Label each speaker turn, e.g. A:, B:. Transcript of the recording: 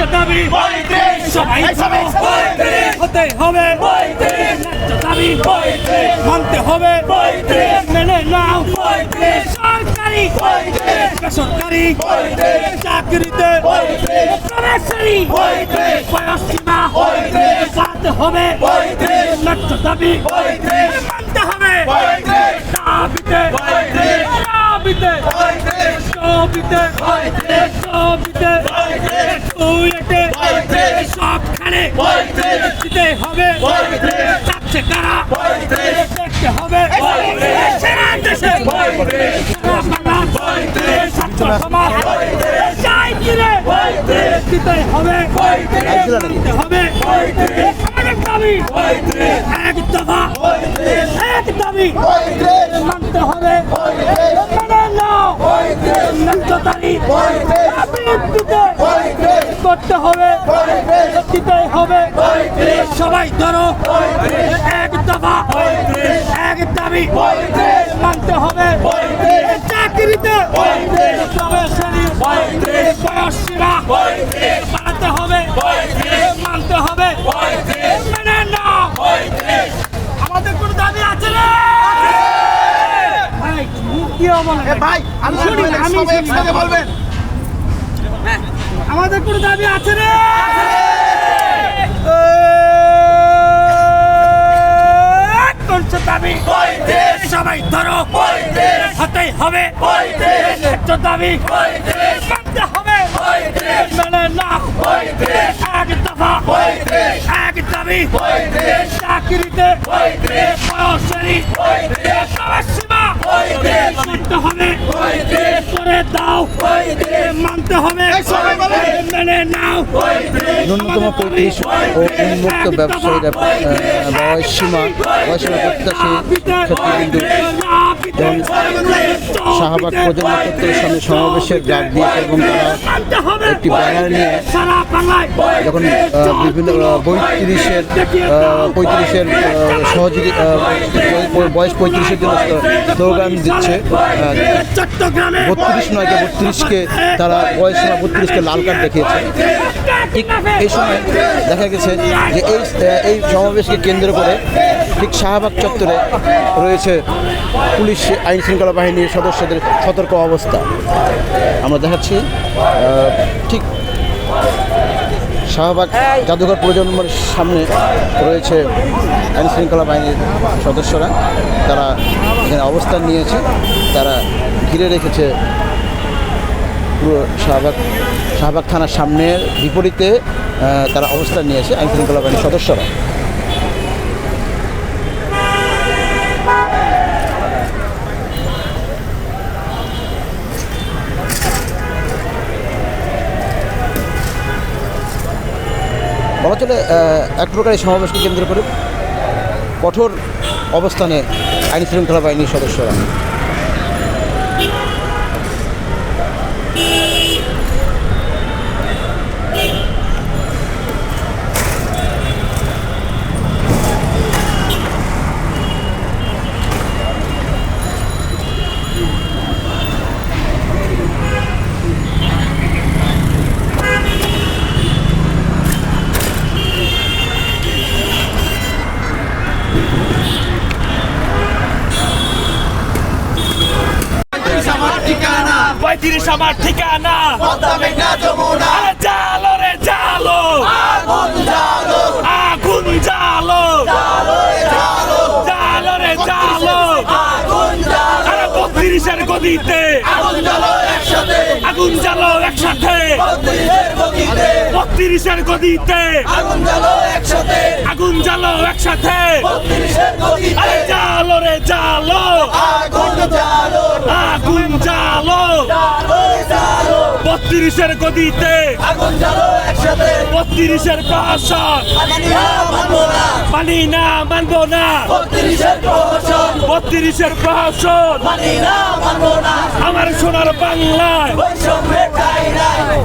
A: ন্যায্য দাবি সবাই হতে হবে। ন্যায্য দাবি মানতে হবে। মেনে নাও। সরকারি। বেসরকারি চাকরিতে প্রবেশারি বয়সীমা বাড়তে হবে। ন্যায্য দাবি মানতে হবে। দাবিতে। দাবিতে। দাবিতে। দাবিতে। দিতে হবে। দিতে হবে। আমাদের দাবি এক দফা। এক দাবি। মানতে হবে। নাও। ন্যায্যতারি বৃদ্ধিতে করতে হবে। দিতে হবে। সবাই ধরো। এক দফা। এক দাবি। মানতে হবে। চাকরিতে প্রবেশালী হবে। মানতে হবে। মেনে নাও। আমাদের কোনো দাবি আছে না ভাই,
B: আমি
A: না, না।
B: বলবেন।
A: আমাদের কোনো দাবি আছে রে? কোনছে দাবি সবাই ধরো হতেই হবে ন্যায্য দাবি মানতে হবে মেনে না এক দফা এক দাবি চাকরিতে বয়সেরই সীমা করতে হবে করে দাও। মানতে হবে। মেনে নাও।
C: ন্যূনতম পঁয়ত্রিশ ও উন্মুক্ত ব্যবসায়ীরা বয়সীমা বয়সীমা প্রত্যাশী ক্ষেত্রবিন্দু এবং শাহবাগ প্রজন্ম চত্বরের সামনে সমাবেশের ডাক দিয়েছে এবং তারা একটি ব্যানার নিয়ে যখন বিভিন্ন পঁয়ত্রিশের পঁয়ত্রিশের সহযোগী বয়স পঁয়ত্রিশের জন্য স্লোগান দিচ্ছে বত্রিশ নয়কে বত্রিশকে তারা বয়সীমা বত্রিশকে লাল কার্ড দেখিয়েছে। ঠিক এই সময় দেখা গেছে যে এই এই সমাবেশকে কেন্দ্র করে ঠিক শাহবাগ চত্বরে রয়েছে পুলিশ আইন শৃঙ্খলা বাহিনীর সদস্যদের সতর্ক অবস্থা। আমরা দেখাচ্ছি ঠিক শাহবাগ জাদুঘর প্রজন্মের সামনে রয়েছে আইন শৃঙ্খলা বাহিনীর সদস্যরা। তারা এখানে অবস্থান নিয়েছে। তারা ঘিরে রেখেছে পুরো শাহবাগ শাহবাগ থানার সামনের বিপরীতে তারা অবস্থান নিয়েছে আইন শৃঙ্খলা বাহিনীর সদস্যরা। বলা চলে এক প্রকার এই সমাবেশকে কেন্দ্র করে কঠোর অবস্থানে আইন শৃঙ্খলা বাহিনীর সদস্যরা
B: আমার ঠিকানা
A: পঁয়ত্রিশ আমার ঠিকানা
B: পদ্মা মেঘনা যমুনা
A: আরে জালো রে জালো
B: আগুন জ্বালো
A: আগুন জালো
B: জ্বালো রে জ্বালো
A: জালো রে জালো
B: আগুন জ্বালো
A: আরে বত্রিশের গদিতে
B: আগুন জ্বালো একসাথে।
A: আগুন জ্বালো একসাথে।
B: বত্রিশের
A: গদিতে
B: আগুন জ্বালো একসাথে।
A: আগুন জ্বালো একসাথে। আরে জালো রে জালো
B: আগুন জ্বালো।
A: আগুন
B: জ্বালো। জ্বালো।
A: বত্রিশের গদিতে।
B: আগুন জ্বালো একসাথে।
A: বত্রিশের প্রহসন মানি না। মানব না।
B: বত্রিশের প্রহসন।
A: বত্রিশের প্রহসন
B: মানি না মানব না।
A: আমার সোনার বাংলায়।
B: বৈষম্যের ঠাই নাই।